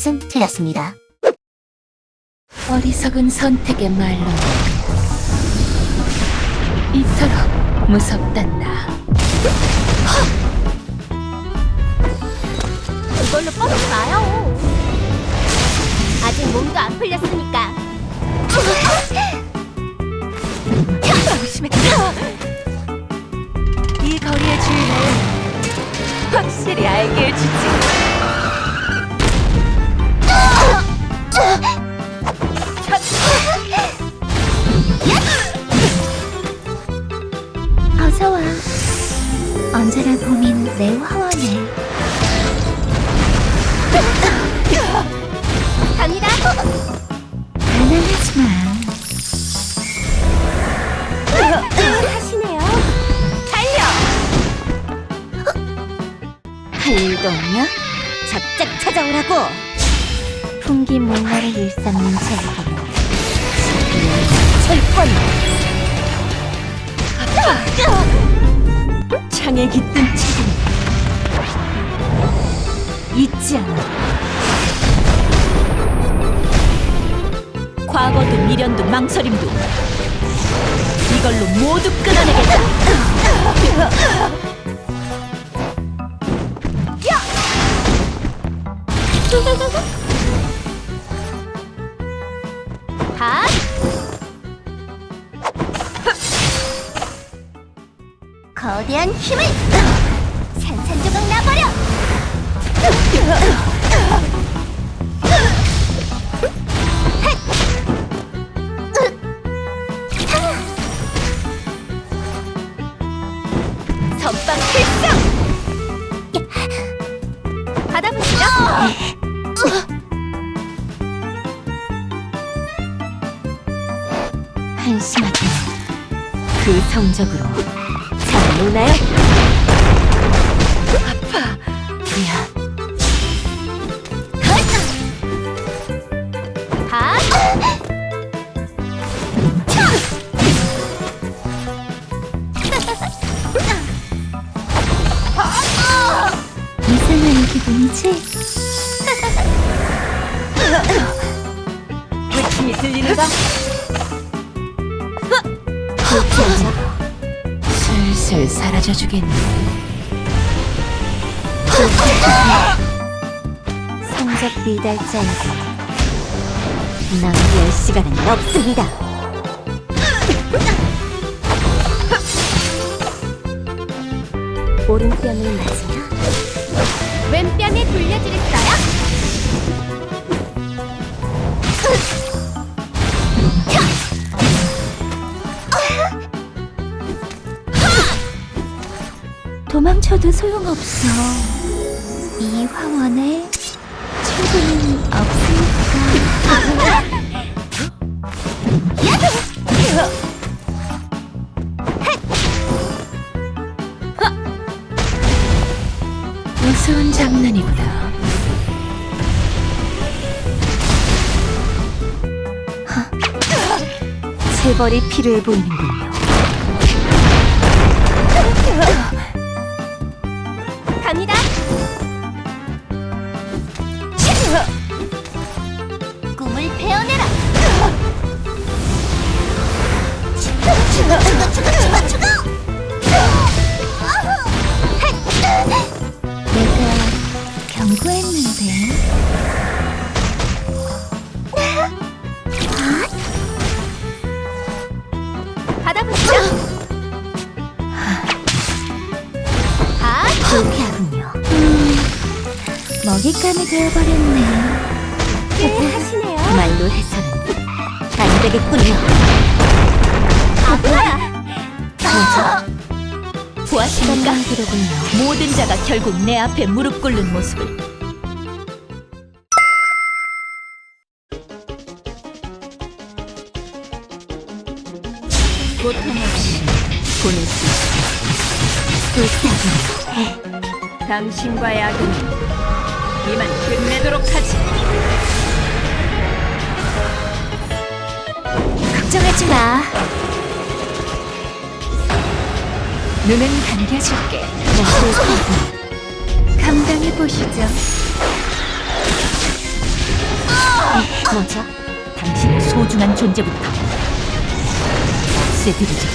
이것은 틀렸습니다. 어리석은 선택의 말로 이토록 무섭단다. 그걸로 뻗지 마요. 아직 몸도 안 풀렸으니까. 조심했다. 이 거리의 주인을 확실히 알게 해주지. 하지 마. 하시네요. 할 일도 없냐? 작작 찾아오라고. 풍기 목마를 일삼는 재판. 철권. 창에 깃든 책임 잊지 않아. 과거도 미련도 망설임도 이걸로 모두 끊어내겠다. 다. 거대한 힘을 산산조각 나버려. 선빵 필상! 받아보시죠. 한심하게. 그 성적으로 잘 노나요? 아파. 미안. 슬슬 사라져 주겠네. 성적 미달자이고 낭비할 시간은 없습니다. 오른뺨을 맞으며 왼뺨에 돌려드릴까요? 도망쳐도 소용없어. 이 화원에 출구는 없으니까. 우스운 장난이구나. 재벌이 필요해 보이는군요. 갑니다. 먹잇감이 되어버렸네. 네, 하시네요. 말로 해서는 안 되겠군요. 아파라. 보았습니까? 깜빡이로군요. 모든 자가 결국 내 앞에 무릎 꿇는 모습을 고통 없이 보낼 수 불쾌하군요. 있다. 당신과의 악은 이만 끝내도록 하지. 걱정하지 마. 눈은 감겨줄게. 감당해 보시죠. 뭐죠? 당신의 소중한 존재부터 없애드리죠.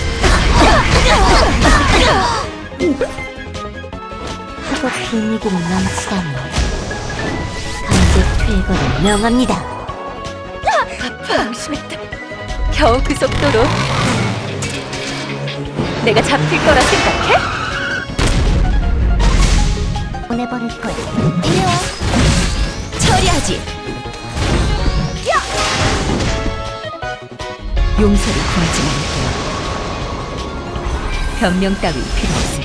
학업 비밀금이 넘치다니 퇴거를 명합니다. 방심했다. 겨우 그 속도로 내가 잡힐 거라 생각해? 보내버릴 거야. 이리 와. 처리하지. 용서를 구하지 말게요. 변명 따위 필요 테니.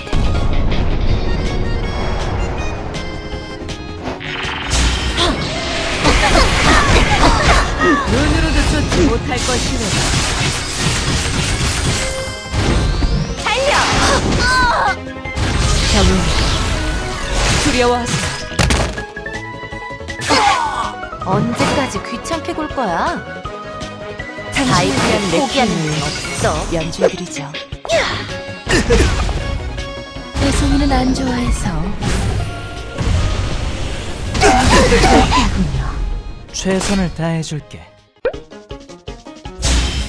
눈으로도 쫓지 못할 것이로다. 달려! 병은 두려워하지 마. 언제까지 귀찮게 굴 거야? 당신을 포기하는 일 없어. 연주드리죠. 배송이는 안 좋아해서. 최선을 다해줄게.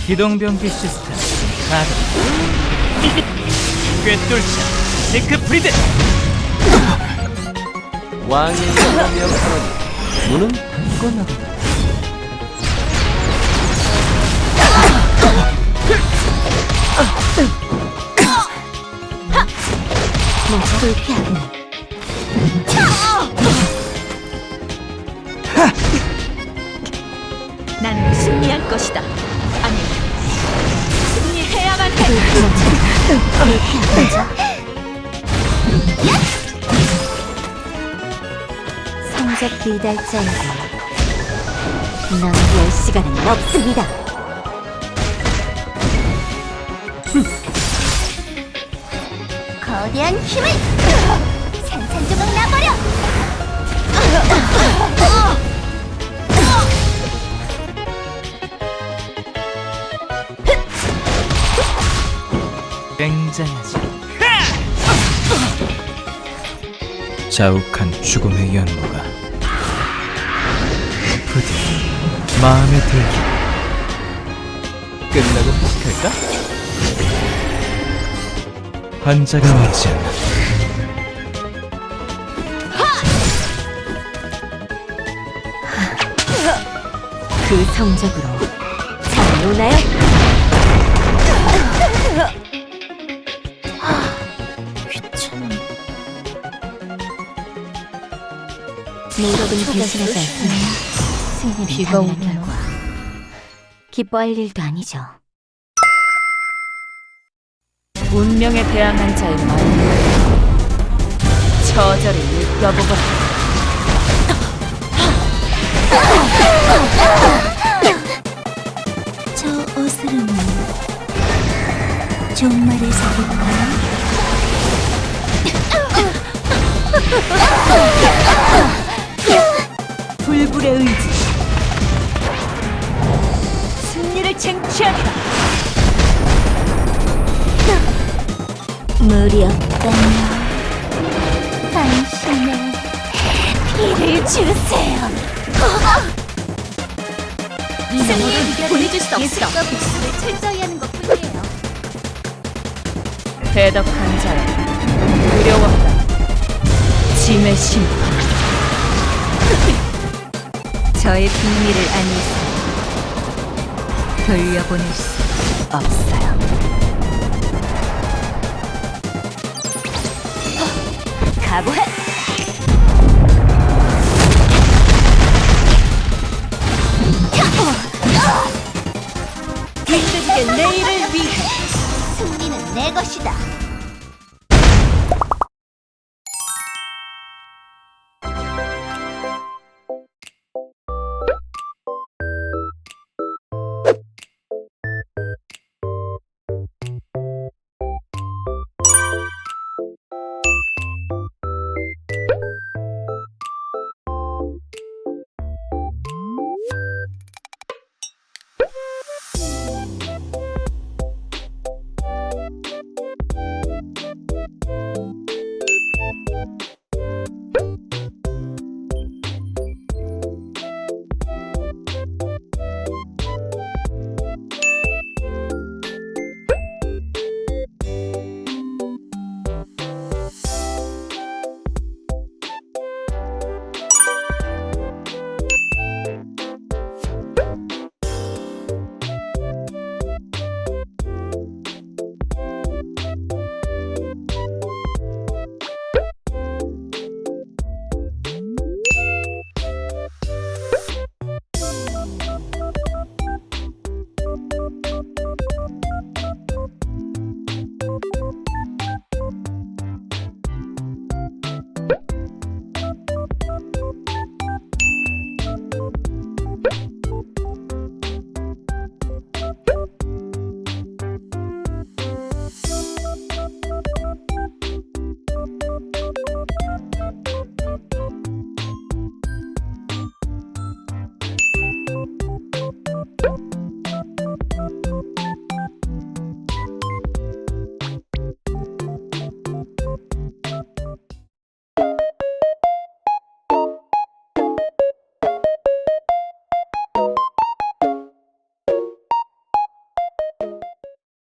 기동병기 시스템 가동. 꿰뚫자 시크프리드. 왕의 명령하노니 문은 나간다. 뭐죠? 불쾌하군. 성적 비달자에게 낭비할 시간은 없습니다. 거대한 힘을 산산조각 나버려 굉장하지. 자욱한 죽음의 연모가 부디 마음에 들기. 끝나고 갈까? 환자가 머지않아 그 성적으로 잘 오나요? 귀찮아. 노력은 대신하지 않으면 승리는 비가 오네요. 결과. 기뻐할 일도 아니죠. 운명에 대항한 자의 마음. 저절을 느껴보거라. 저 옷으로는 종말을 사볼까요? 불불의 의지. 쟁취하리라. 무리 없다면 당신의 피를 주세요. 승리를 보내줄 수 없어. 예술과 복수를 철저히 하는 것뿐이에요 대덕한 자여, 두려워하라. 짐의 심판. 저의 비밀을 아니서 돌려보낼 수 없어요. 각오해! 빈대지게 내일을 위해 승리는 내 것이다